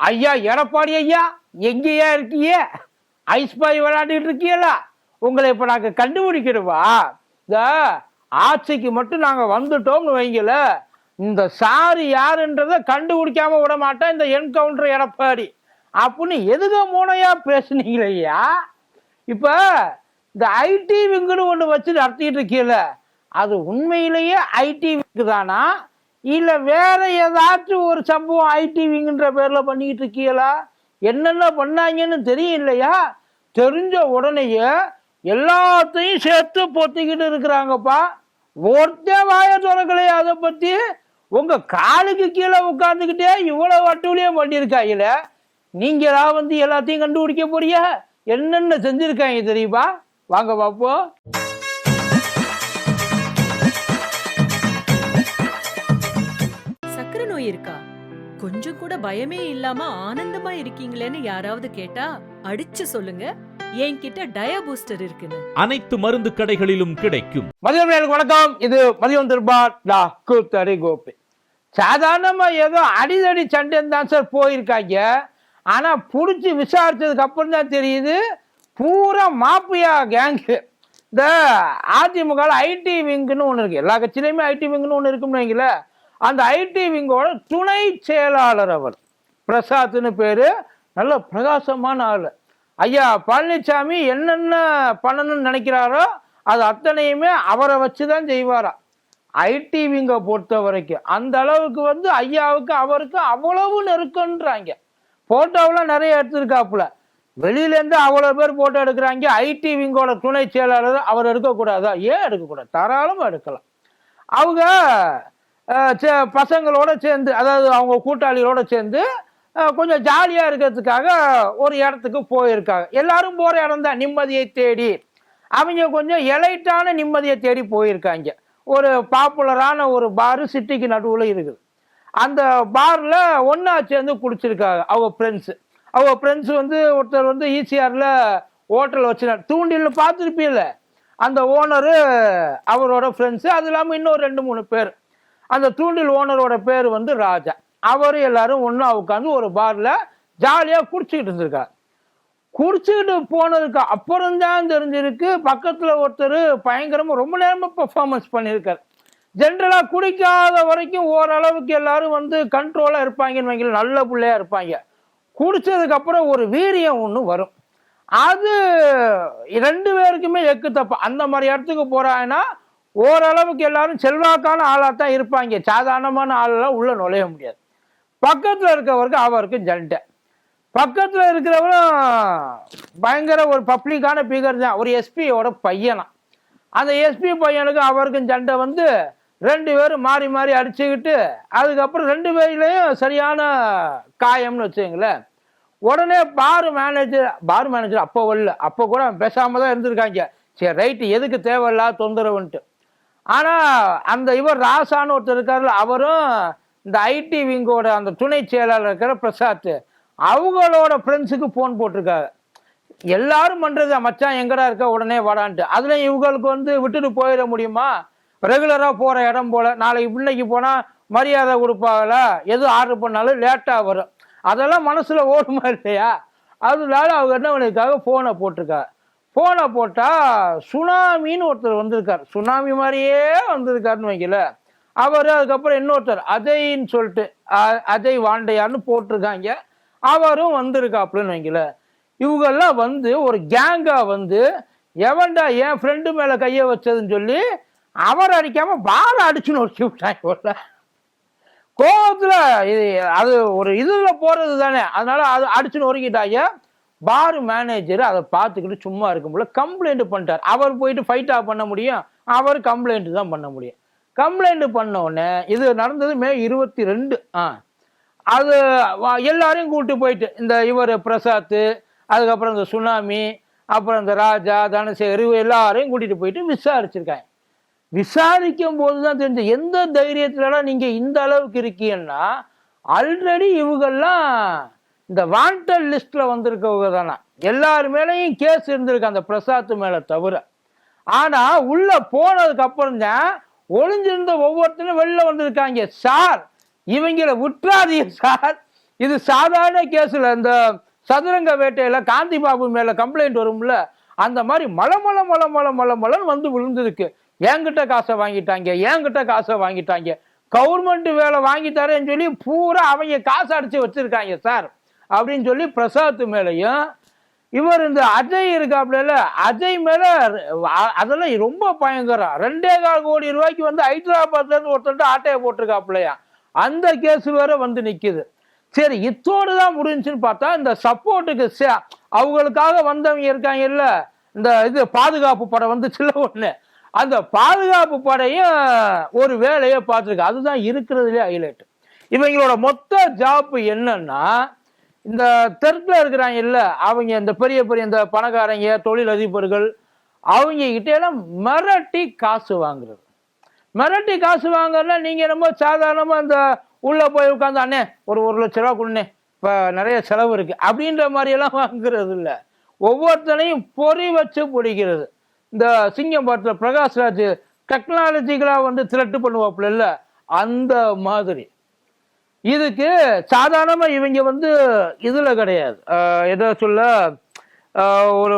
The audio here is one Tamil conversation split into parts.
ஐயா எடப்பாடி ஐயா எங்கேயா இருக்கியே? ஐஸ் பாய் விளையாண்டுட்டு இருக்கீங்களா உங்களை இப்போ நாங்கள் கண்டுபிடிக்கணுமா? இந்த ஆட்சிக்கு மட்டும் நாங்கள் வந்துட்டோம்னு வைங்கள இந்த சாரு யாருன்றதை கண்டுபிடிக்காம விட மாட்டேன் இந்த என்கவுண்டர் எடப்பாடி. அப்படின்னு எதுக மூனையா பேசுனீங்களையா இப்போ இந்த ஐடி விங்குன்னு ஒன்று வச்சு நடத்திட்டு இருக்கீல அது உண்மையிலேயே ஐடி விங்கு தானா இல்லை வேற ஏதாச்சும் ஒரு சம்பவம் ஐடிவிங்கிற பேரில் பண்ணிக்கிட்டு இருக்கீங்களா? என்னென்ன பண்ணாங்கன்னு தெரியும் இல்லையா தெரிஞ்ச உடனேயே எல்லாத்தையும் சேர்த்து பொத்திக்கிட்டு இருக்கிறாங்கப்பா. ஒருத்தே வாய திறக்கலையே அதை பற்றி உங்கள் காலுக்கு கீழே உட்காந்துக்கிட்டே இவ்வளோ வட்டூலியம் பண்ணியிருக்காங்களே. நீங்களா வந்து எல்லாத்தையும் கண்டுபிடிக்க போறியா? என்னென்ன செஞ்சுருக்காங்க தெரியுமா? வாங்க பார்ப்போம் நோய் இருக்கா கொஞ்சம் கூட பயமே இல்லாம ஆனந்தமா இருக்கீங்களேன்னு யாராவது கேட்டா அடிச்சு சொல்லுங்க. என்கிட்ட டயா பூஸ்டர் இருக்குன்னு. அனைத்து மருந்து கடைகளிலும் கிடைக்கும். மதியம் நேயர்களுக்கு வணக்கம். இது மதியம் திருபா டா கூத்தடி கோபி. சாதாரணமா ஏதோ அடிதடி சண்டைன்னு தான் சார் போயிருக்காங்க. ஆனா புடிச்சு விசாரிச்சதுக்கு அப்புறம் தான் தெரியுது பூரா மாப்பியா கேங்கு இந்த அதிமுக ஐடி விங்குன்னு ஒன்று இருக்கு. எல்லா கட்சியிலையுமே ஐடி விங்குன்னு ஒன்று இருக்கும்னு வைங்களேன். அந்த ஐடி விங்கோட துணை செயலாளர் அவர். பிரசாத்னு பேர். நல்ல பிரகாசமான ஆள். ஐயா பழனிசாமி என்னென்ன பண்ணணும்னு நினைக்கிறாரோ அது அத்தனையுமே அவரை வச்சு தான் செய்வாராம் ஐடி விங்கை பொறுத்த வரைக்கும் அந்த அளவுக்கு வந்து ஐயாவுக்கு அவருக்கு அவ்வளவு நெருக்கன்றாங்க ஃபோட்டோவெலாம் நிறைய எடுத்திருக்காப்புல. வெளியிலேருந்து அவ்வளோ பேர் ஃபோட்டோ எடுக்கிறாங்க. ஐடி விங்கோட துணை செயலாளர் அவர் எடுக்கக்கூடாதா? ஏன் எடுக்கக்கூடாது? தாராளமாக எடுக்கலாம். அவங்க பசங்களோட சேர்ந்து அதாவது அவங்க கூட்டாளிகளோட சேர்ந்து கொஞ்சம் ஜாலியாக இருக்கிறதுக்காக ஒரு இடத்துக்கு போயிருக்காங்க. எல்லாரும் போகிற இடம் தான் நிம்மதியை தேடி. அவங்க கொஞ்சம் எலைட்டான நிம்மதியை தேடி போயிருக்காங்க. ஒரு பாப்புலரான ஒரு பாரு சிட்டிக்கு நடுவில் இருக்குது. அந்த பாரில் ஒன்றா சேர்ந்து குடிச்சிருக்காங்க அவங்க ஃப்ரெண்ட்ஸு அவங்க ஃப்ரெண்ட்ஸ் வந்து ஒருத்தர் வந்து ஈசிஆரில் ஹோட்டல் வச்சுனார் தூண்டில் பார்த்துருப்பீல்ல அந்த ஓனரு அவரோட ஃப்ரெண்ட்ஸு அது இல்லாமல் இன்னும் ரெண்டு மூணு பேர். அந்த தூண்டில் ஓனரோட பேர் வந்து ராஜா. அவர் எல்லாரும் ஒன்றா உட்காந்து ஒரு பாரில் ஜாலியாக குடிச்சிக்கிட்டு இருந்திருக்காரு. குடிச்சுக்கிட்டு போனதுக்கு அப்புறம் தான் தெரிஞ்சிருக்கு பக்கத்தில் ஒருத்தர் பயங்கரமாக ரொம்ப நேரமாக பர்ஃபார்மன்ஸ் பண்ணியிருக்காரு. ஜென்ரலாக குடிக்காத வரைக்கும் ஓரளவுக்கு எல்லாரும் வந்து கண்ட்ரோலாக இருப்பாங்கன்னு வைங்கள நல்ல பிள்ளையா இருப்பாங்க. குடித்ததுக்கப்புறம் ஒரு வீரியம் ஒன்று வரும். அது ரெண்டு பேருக்குமே எக்கு தப்பு. அந்த மாதிரி இடத்துக்கு போகிறாங்கன்னா ஓரளவுக்கு எல்லாரும் செல்வாக்கான ஆளாக தான் இருப்பாங்க. சாதாரணமான ஆளெல்லாம் உள்ளே நுழைய முடியாது. பக்கத்தில் இருக்கிறவருக்கு அவருக்கும் ஜண்டை பக்கத்தில் இருக்கிறவரும் பயங்கர ஒரு பப்ளிக்கான பிகர் தான். ஒரு எஸ்பியோட பையனா. அந்த எஸ்பி பையனுக்கு அவருக்கும் சண்டை வந்து ரெண்டு பேரும் மாறி மாறி அடிச்சுக்கிட்டு அதுக்கப்புறம் ரெண்டு பேர்லேயும் சரியான காயம்னு வச்சுங்களேன் உடனே பார் மேனேஜர் பார் மேனேஜர் அப்போ வரல. அப்போ கூட பேசாமல் தான் இருந்திருக்காங்க. சரி ரைட்டு எதுக்கு தேவையில்லாத தொந்தரவுன்ட்டு. ஆனால் அந்த இவர் ராசான்னு ஒருத்தர் இருக்காருல்ல அவரும் இந்த ஐடி விங்கோட அந்த துணை செயலாளர் இருக்கிற பிரசாத் அவங்களோட ஃப்ரெண்ட்ஸுக்கு ஃபோன் போட்டிருக்காரு. எல்லாரும் பண்ணுறது மச்சான் எங்கடா இருக்க? உடனே வாடான்ட்டு. அதில் இவங்களுக்கு வந்து விட்டுட்டு போயிட முடியுமா? ரெகுலராக போகிற இடம் போல். நாளைக்கு பிள்ளைக்கு போனால் மரியாதை கொடுப்பாங்களா? எது ஆர்டர் பண்ணாலும் லேட்டாக வரும். அதெல்லாம் மனசில் ஓடுமா இல்லையா? அதனால அவங்க என்ன பண்ணியிருக்காங்க ஃபோனை போட்டிருக்காரு போனை போட்டால் சுனாமின்னு ஒருத்தர் வந்திருக்கார். சுனாமி மாதிரியே வந்திருக்காருன்னு வைக்கல அவர் அதுக்கப்புறம் இன்னொருத்தர் அஜய்ன்னு சொல்லிட்டு அ- அஜய் வாண்டையான்னு போட்டிருக்காங்க. அவரும் வந்திருக்காப்புலன்னு வைக்கல இவங்கெல்லாம் வந்து ஒரு கேங்காக வந்து எவன்டா என் ஃப்ரெண்டு மேலே கையை வச்சதுன்னு சொல்லி அவர் அடிக்காமல் பால் அடிச்சுன்னு ஒரு விட்டாங்க உள்ள. கோபத்தில் இது அது ஒரு இதில் போகிறது தானே அதனால் அது அடிச்சுன்னு ஒருங்கிட்டாங்க. பார் மேனேஜர் அதை பார்த்துக்கிட்டு சும்மா இருக்க முடியல கம்ப்ளைண்ட் பண்ணிட்டார். அவர் போயிட்டு ஃபைட்டாக பண்ண முடியும்? அவர் கம்ப்ளைண்ட் தான் பண்ண முடியும். கம்ப்ளைண்ட் பண்ணோடனே இது நடந்தது மே இருபத்தி ரெண்டு. ஆ. அது எல்லாரையும் கூப்பிட்டு போயிட்டு இந்த இவர் பிரசாத் அதுக்கப்புறம் இந்த சுனாமி அப்புறம் இந்த ராஜா தனசேகர் இவங்க எல்லாரையும் கூட்டிகிட்டு போயிட்டு விசாரிச்சிருக்காங்க. விசாரிக்கும் போது தான் தெரிஞ்சு எந்த தைரியத்துலலாம் நீங்கள் இந்த அளவுக்கு இருக்கீங்கன்னா ஆல்ரெடி இவங்கெல்லாம் இந்த வாண்டட் லிஸ்ட்ல வந்திருக்கவங்க தானே? எல்லார் மேலேயும் கேஸ் இருந்திருக்கு அந்த பிரசாத் மேல தவிர. ஆனா உள்ள போனதுக்கு அப்புறம் தான் ஒளிஞ்சிருந்த ஒவ்வொருத்தரும் வெளில வந்திருக்காங்க. சார் இவங்கள விட்டுறாதீங்க சார். இது சாதாரண கேஸில் இந்த சதுரங்க வேட்டையில் காந்தி பாபு மேலே கம்ப்ளைண்ட் வரும்ல அந்த மாதிரி மல மல மல மல வந்து விழுந்திருக்கு. என்கிட்ட காசை வாங்கிட்டாங்க என்கிட்ட காசை வாங்கிட்டாங்க. கவர்மெண்ட் வேலை வாங்கி தரேன்னு சொல்லி பூரா அவங்க காசு அடித்து வச்சிருக்காங்க சார். அப்படின்னு சொல்லி பிரசாத் மேலேயும் இவர் இந்த அஜய் இருக்காப்புல அஜய் மேலே அதெல்லாம் ரொம்ப பயங்கரம். ரெண்டே கால் கோடி ரூபாய்க்கு வந்து ஹைதராபாத்லேருந்து ஒருத்தர் ஆட்டையை போட்டிருக்காப்புலையா? அந்த கேஸ் வேற வந்து நிற்கிது சரி இத்தோடு தான் முடிஞ்சுன்னு பார்த்தா இந்த சப்போர்ட்டுக்கு சே அவங்களுக்காக வந்தவங்க இருக்காங்க இல்லை இந்த இது பாதுகாப்பு படம் வந்துச்சுல ஒன்று அந்த பாதுகாப்பு படையும் ஒரு வேலையை பார்த்துருக்கு. அதுதான் இருக்கிறதுலே ஹைலைட் இவங்களோட மொத்த ஜாப் என்னன்னா இந்த தெற்குல இருக்கிறாங்க இல்ல அவங்க இந்த பெரிய பெரிய இந்த பணக்காரங்க தொழிலதிபர்கள் அவங்க கிட்டேலாம் மிரட்டி காசு வாங்குறது. மிரட்டி காசு வாங்குறதுல நீங்க என்னமோ சாதாரணமா இந்த உள்ள போய் உட்காந்து அண்ணே ஒரு ஒரு லட்ச ரூபா கொடுண்ணே இப்போ நிறைய செலவு இருக்கு. அப்படின்ற மாதிரியெல்லாம் வாங்குறது இல்லை. ஒவ்வொருத்தனையும் பொறி வச்சு பிடிக்கிறது. இந்த சிங்கம் படத்தில் பிரகாஷ்ராஜ் டெக்னாலஜிக்கலாக வந்து திரட்டு பண்ணுவாப்புல இல்லை அந்த மாதிரி. இதுக்கு சாதாரணமாக இவங்க வந்து இதில் கிடையாது. எதை எதோ சொல்ல ஒரு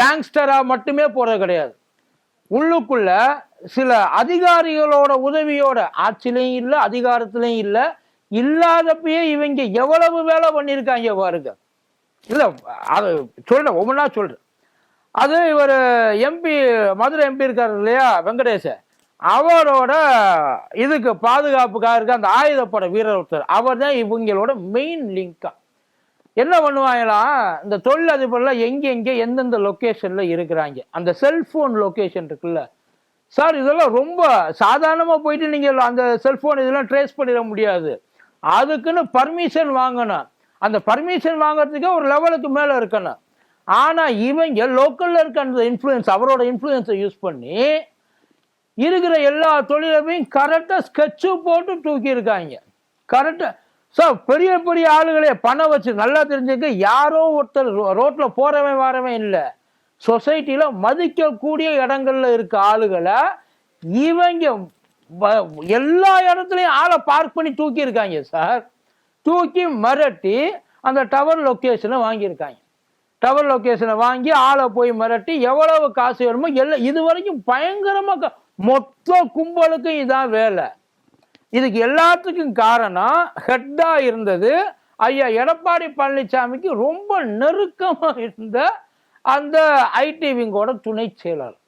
கேங்ஸ்டராக மட்டுமே போகிறது கிடையாது. உள்ளுக்குள்ள சில அதிகாரிகளோட உதவியோட ஆட்சிலையும் இல்லை அதிகாரத்திலையும் இல்லை இல்லாதப்பயே இவங்க எவ்வளவு வேலை பண்ணியிருக்காங்க பாருங்க. இல்லை அது சொல்கிறேன் ஒவ்வொன்றா சொல்கிறேன் அது இவர் எம்பி மதுரை எம்பி இருக்கார் இல்லையா வெங்கடேஷன் அவரோட இதுக்கு பாதுகாப்புக்காக இருக்க அந்த ஆயுதப்பட வீரர் ஒருத்தர். அவர் தான் இவங்களோட மெயின் லிங்கா என்ன பண்ணுவாங்களா? இந்த தொழிலதிபர்லாம் எங்க எங்க எந்தெந்த லொக்கேஷன்ல இருக்கிறாங்க. அந்த செல்போன் லொக்கேஷன் இருக்குல்ல. சார் இதெல்லாம் ரொம்ப சாதாரணமா போயிட்டு நீங்க அந்த செல்போன் இதெல்லாம் ட்ரேஸ் பண்ணிட முடியாது. அதுக்குன்னு பர்மிஷன் வாங்கணும். அந்த பர்மிஷன் வாங்குறதுக்கே ஒரு லெவலுக்கு மேல இருக்கணும். ஆனா இவங்க லோக்கல்ல இருக்க அந்த இன்ஃப்ளூயன்ஸ் அவரோட இன்ஃப்ளூயன்ஸை யூஸ் பண்ணி இருக்கிற எல்லா தொழிலையும் கரெக்டாக ஸ்கெட்சு போட்டு தூக்கியிருக்காங்க. கரெக்டாக சார் பெரிய பெரிய ஆளுகளே பணம் வச்சு நல்லா தெரிஞ்சுக்க யாரோ ஒருத்தர் ரோட்டில் போகிறவன் வரவன் இல்லை. சொசைட்டியில் மதிக்கக்கூடிய இடங்களில் இருக்க ஆளுகளை இவங்க எல்லா இடத்துலையும் ஆளை பார்க் பண்ணி தூக்கியிருக்காங்க சார் தூக்கி மிரட்டி அந்த டவர் லொக்கேஷனை வாங்கியிருக்காங்க. டவர் லொக்கேஷனை வாங்கி ஆளை போய் மிரட்டி எவ்வளவு காசு வேணுமோ எல்லாம் இது வரைக்கும் பயங்கரமாக மொத்த கும்பலுக்கும் இதான் வேலை. இதுக்கு எல்லாத்துக்கும் காரணம் ஹெட்டா இருந்தது. ஐயா எடப்பாடி பழனிசாமிக்கு ரொம்ப நெருக்கமாக இருந்த அந்த ஐடி விங்கோட துணை செயலாளர்.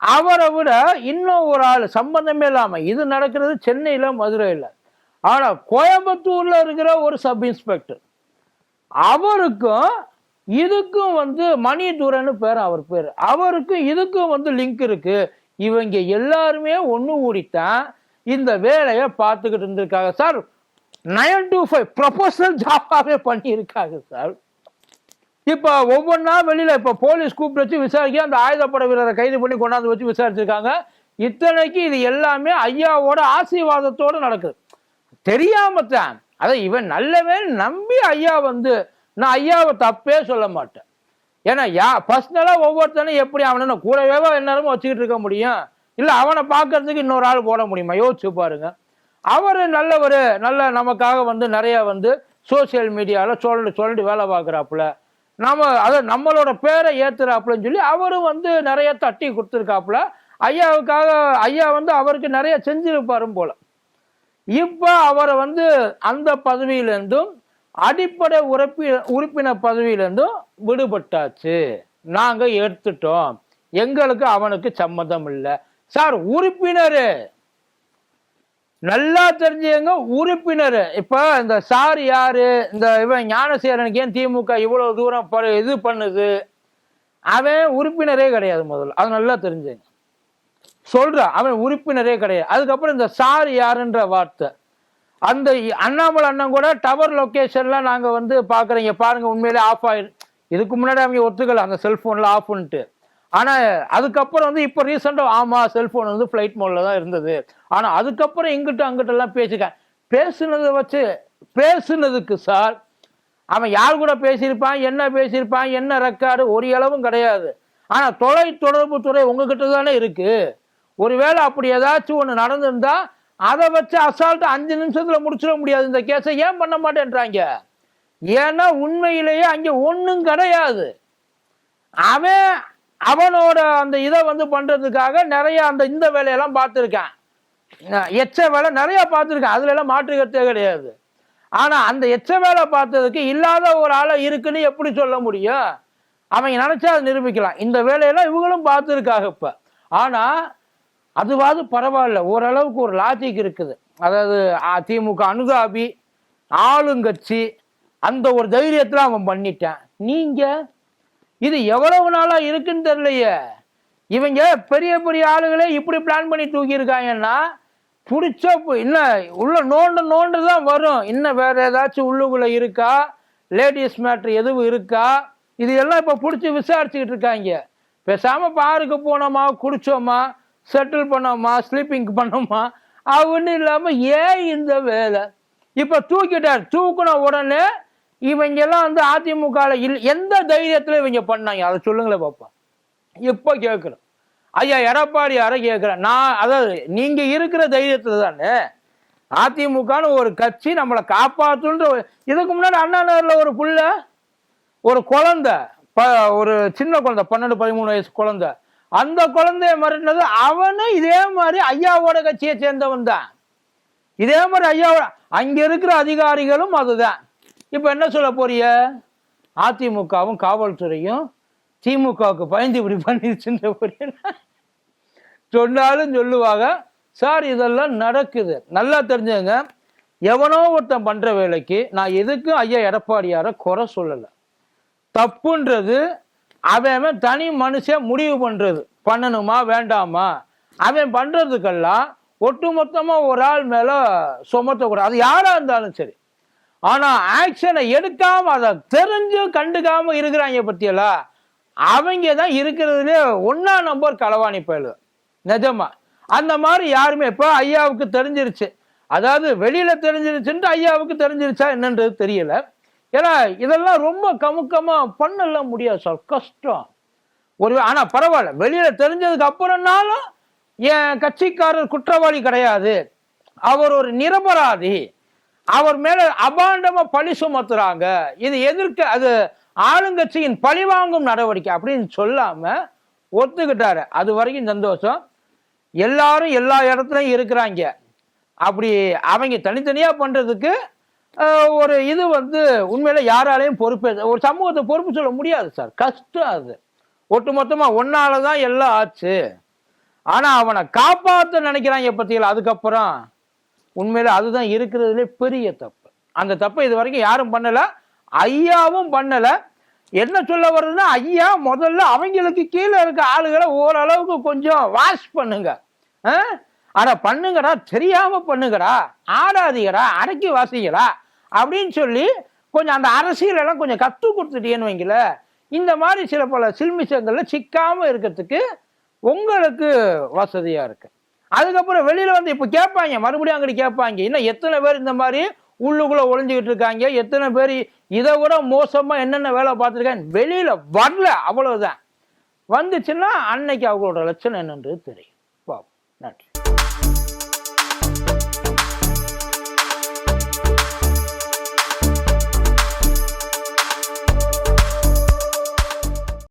அவரை விட இன்னும் ஒரு ஆள் சம்பந்தமே இல்லாமல் இது நடக்கிறது சென்னையில் மதுரையில். ஆனால் கோயம்புத்தூரில் இருக்கிற ஒரு சப் இன்ஸ்பெக்டர். அவருக்கும் இதுக்கும் வந்து மணிதுரன்னு பேர் அவர் பேர். அவருக்கும் இதுக்கும் வந்து லிங்க் இருக்குது இவங்க எல்லாருமே ஒன்று கூடித்தான் இந்த வேலையை பார்த்துக்கிட்டு இருந்திருக்காங்க sir. Nine to five professional ஜாப்பாகவே பண்ணியிருக்காங்க சார். இப்போ ஒவ்வொன்றா வெளியில் இப்போ போலீஸ் கூப்பிட்டு வச்சு விசாரிக்க அந்த ஆயுதப்பட வீரரை கைது பண்ணி கொண்டாந்து வச்சு விசாரிச்சிருக்காங்க. இத்தனைக்கு இது எல்லாமே ஐயாவோட ஆசீர்வாதத்தோடு நடக்குது. தெரியாம தான் அதை இவன் நல்லவன் நம்பி ஐயா வந்து நான் ஐயாவை தப்பே சொல்ல மாட்டேன். ஏன்னா யா பர்சனலாக ஒவ்வொருத்தனும் எப்படி அவனை கூடவே எந்நேரமும் வச்சுக்கிட்டு இருக்க முடியும். இல்லை அவனை பார்க்கறதுக்கு இன்னொரு ஆள் போட முடியுமா? யோசிச்சு பாருங்க. அவர் நல்லவர் நல்ல நமக்காக வந்து நிறைய வந்து சோஷியல் மீடியாவில் சொல்லிட்டு சொல்லிட்டு வேலை பார்க்குறாப்புல. நம்ம அதை நம்மளோட பேரை ஏற்றுறாப்புலன்னு சொல்லி அவரும் வந்து நிறைய தட்டி கொடுத்துருக்காப்புல. ஐயாவுக்காக ஐயா வந்து அவருக்கு நிறைய செஞ்சிருப்பாரும் போல. இப்போ அவரை வந்து அந்த பதவியிலேருந்தும் அடிப்படை உறுப்பி உறுப்பினர் பதவியிலிருந்தும் விடுபட்டாச்சு. நாங்கள் எடுத்துட்டோம் எங்களுக்கு அவனுக்கு சம்மதம் இல்லை. சார் உறுப்பினர். நல்லா தெரிஞ்சுங்க உறுப்பினர். இப்போ இந்த சார் யாரு? இந்த இவன் ஞானசேரனுக்கு ஏன் திமுக இவ்வளோ தூரம் ப- இது பண்ணுது? அவன் உறுப்பினரே கிடையாது முதல்ல. அது நல்லா தெரிஞ்சுங்க சொல்கிறான் அவன் உறுப்பினரே கிடையாது. அதுக்கப்புறம் இந்த சார் யாருன்ற வார்த்தை. அந்த அண்ணாமலை அண்ணன் கூட டவர் லொக்கேஷன்லாம் நாங்கள் வந்து பார்க்குறீங்க பாருங்கள் உண்மையிலே ஆஃப் ஆயிரு இதுக்கு முன்னாடி அவங்க ஒத்துக்கல அந்த செல்ஃபோனில் ஆஃப் பண்ணிட்டு ஆனால் அதுக்கப்புறம் வந்து இப்போ ரீசெண்டாக ஆமாம் செல்ஃபோன் வந்து ஃப்ளைட் மோடில் தான் இருந்தது. ஆனால் அதுக்கப்புறம் இங்கிட்ட அங்கிட்டலாம் பேசிக்க பேசுனதை வச்சு பேசுனதுக்கு சார் அவன் யார் கூட பேசியிருப்பான் என்ன பேசியிருப்பான் என்ன ரெக்கார்டு ஒரு அளவும் கிடையாது. ஆனால் தொலை தொடர்பு துறை உங்ககிட்ட தானே இருக்குது ஒருவேளை அப்படி ஏதாச்சும் ஒன்று நடந்திருந்தால் அதை வச்சு அசால்ட்டு அஞ்சு நிமிஷத்தில் முடிச்சிட முடியாது. இந்த கேஸை ஏன் பண்ண மாட்டேன்றாங்க? ஏன்னா உண்மையிலேயே அங்கே ஒன்றும் கிடையாது. அவன் அவனோட அந்த இதை வந்து பண்ணுறதுக்காக நிறைய அந்த இந்த வேலையெல்லாம் பார்த்துருக்கான். எச்ச வேலை நிறையா பார்த்துருக்கேன். அதுல எல்லாம் கிடையாது. ஆனால் அந்த எச்ச வேலை பார்த்ததுக்கு இல்லாத ஒரு ஆளை இருக்குன்னு எப்படி சொல்ல முடியும்? அவங்க நினச்சா அதை நிரூபிக்கலாம். இந்த வேலையெல்லாம் இவங்களும் பார்த்துருக்காங்க இப்போ. ஆனால் அதுவாது பரவாயில்ல. ஓரளவுக்கு ஒரு லாஜிக் இருக்குது. அதாவது அ, திமுக அனுதாபி ஆளுங்கட்சி அந்த ஒரு தைரியத்தில் அவன் பண்ணிட்டான். நீங்கள் இது எவ்வளவு நாளாக இருக்குன்னு தெரியலையே. இவங்க பெரிய பெரிய ஆளுகளே இப்படி பிளான் பண்ணி தூக்கியிருக்காங்கன்னா பிடிச்ச இன்னும் உள்ள நோண்டு நோண்டு தான் வரும். இன்னும் வேற ஏதாச்சும் உள்ளுக்குள்ளே இருக்கா? லேடிஸ் மேட்ரு எதுவும் இருக்கா? இது எல்லாம் இப்போ பிடிச்சி விசாரிச்சுக்கிட்டு இருக்காங்க. பேசாமல் பாருக்கு போனோமா குடிச்சோமா? செட்டில் பண்ணோமா ஸ்லீப்பிங் பண்ணோமா? அவன்னு இல்லாமல் ஏன் இந்த வேலை? இப்போ தூக்கிட்டார் தூக்குன உடனே இவங்கெல்லாம் வந்து அதிமுகவில் இல் எந்த தைரியத்தில் இவங்க பண்ணாங்க? அதை சொல்லுங்களேன் பாப்பா. இப்போ கேட்குறோம். ஐயா எடப்பாடி யாரை கேட்குறேன் நான் அதாவது நீங்கள் இருக்கிற தைரியத்தில் தானே அதிமுகன்னு ஒரு கட்சி நம்மளை காப்பாற்றுன்ற ஒரு- இதுக்கு முன்னாடி அண்ணா நகரில் ஒரு புள்ள ஒரு குழந்த ப ஒரு சின்ன குழந்தை பன்னெண்டு பதிமூணு வயசு குழந்தை அந்த குழந்தைய மிரட்டினது அவனும் இதே மாதிரி ஐயாவோட கட்சியை சேர்ந்தவன் தான். இதே மாதிரி ஐயா அங்க இருக்கிற அதிகாரிகளும் அதுதான். இப்ப என்ன சொல்ல போறிய? அதிமுகவும் காவல்துறையும் திமுகவுக்கு பயந்து இப்படி பண்ணிருச்சுன்ற போறிய சொன்னாலும் சொல்லுவாங்க. சார் இதெல்லாம் நடக்குது. நல்லா தெரிஞ்சுங்க. எவனோ ஒருத்தன் பண்ற வேலைக்கு நான் எதுக்கும் ஐயா எடப்பாடியார குறை சொல்லலை. தப்புன்றது அவன் தனி மனுஷன் முடிவு பண்ணுறது பண்ணணுமா வேண்டாமா? அவன் பண்ணுறதுக்கெல்லாம் ஒட்டுமொத்தமாக ஒரு ஆள் மேலே சுமத்தக்கூடாது அது யாராக இருந்தாலும் சரி. ஆனால் ஆக்ஷனை எடுக்காமல் அதை தெரிஞ்சு கண்டுக்காமல் இருக்கிறாங்க பற்றியெல்லாம் அவங்க தான் இருக்கிறதுலே ஒன்றா நம்பர் களவாணி பயலு. நிஜமா. அந்த மாதிரி யாருமே இப்போ ஐயாவுக்கு தெரிஞ்சிருச்சு. அதாவது வெளியில் தெரிஞ்சிருச்சுன்ட்டு ஐயாவுக்கு தெரிஞ்சிருச்சா என்னன்றது தெரியலை. ஏன்னா இதெல்லாம் ரொம்ப கமுக்கமாக பண்ணலாம் முடியாது சார். கஷ்டம். ஒரு ஆனால் பரவாயில்ல. வெளியில் தெரிஞ்சதுக்கு அப்புறம்னாலும் என் கட்சிக்காரர் குற்றவாளி கிடையாது. அவர் ஒரு நிரபராதி. அவர் மேல அபாண்டமா பழி சுமத்துறாங்க. இது எதிர்க்க அது ஆளுங்கட்சியின் பழிவாங்கும் நடவடிக்கை அப்படின்னு சொல்லாம ஒத்துக்கிட்டாரு. அது வரைக்கும் சந்தோஷம். எல்லாரும் எல்லா இடத்துலையும் இருக்கிறாங்க. அப்படி அவங்க தனித்தனியா பண்றதுக்கு ஒரு இது வந்து உண்மையில யாராலையும் பொறுப்பே ஒரு சமூகத்தை பொறுப்பு சொல்ல முடியாது சார் கஷ்டம் அது. ஒட்டுமொத்தமா ஒன்னால தான் எல்லாம் ஆச்சு. ஆனால் அவனை காப்பாற்ற நினைக்கிறாங்க பார்த்தீங்களா அதுக்கப்புறம் உண்மையில அதுதான் இருக்கிறதுலே பெரிய தப்பு. அந்த தப்பை இது வரைக்கும் யாரும் பண்ணலை. ஐயாவும் பண்ணலை. என்ன சொல்ல வருதுன்னா ஐயா முதல்ல அவங்களுக்கு கீழே இருக்க ஆளுகளை ஓரளவுக்கு கொஞ்சம் வாஷ் பண்ணுங்க. அட பண்ணுங்கடா தெரியாம பண்ணுங்கடா ஆடாதீங்கடா அடக்கி வாசிங்கடா அப்படின்னு சொல்லி கொஞ்சம் அந்த அரசியலெல்லாம் கொஞ்சம் கற்றுக் கொடுத்துட்டீங்கன்னு வைங்கள இந்த மாதிரி சில பல சில்மிஷங்கள்ல சிக்காம இருக்கிறதுக்கு உங்களுக்கு வசதியா இருக்கு. அதுக்கப்புறம் வெளியில வந்து இப்போ கேட்பாங்க மறுபடியும் அங்கிட்டு கேட்பாங்க இன்னும் எத்தனை பேர் இந்த மாதிரி உள்ளுக்குள்ள ஒளிஞ்சுக்கிட்டு இருக்காங்க? எத்தனை பேர் இதை விட மோசமா என்னென்ன வேலை பார்த்துருக்காங்க? வெளியில வரல அவ்வளவுதான். வந்துச்சுன்னா அன்னைக்கு அவங்களோட லட்சணம் என்னன்றது தெரியும்.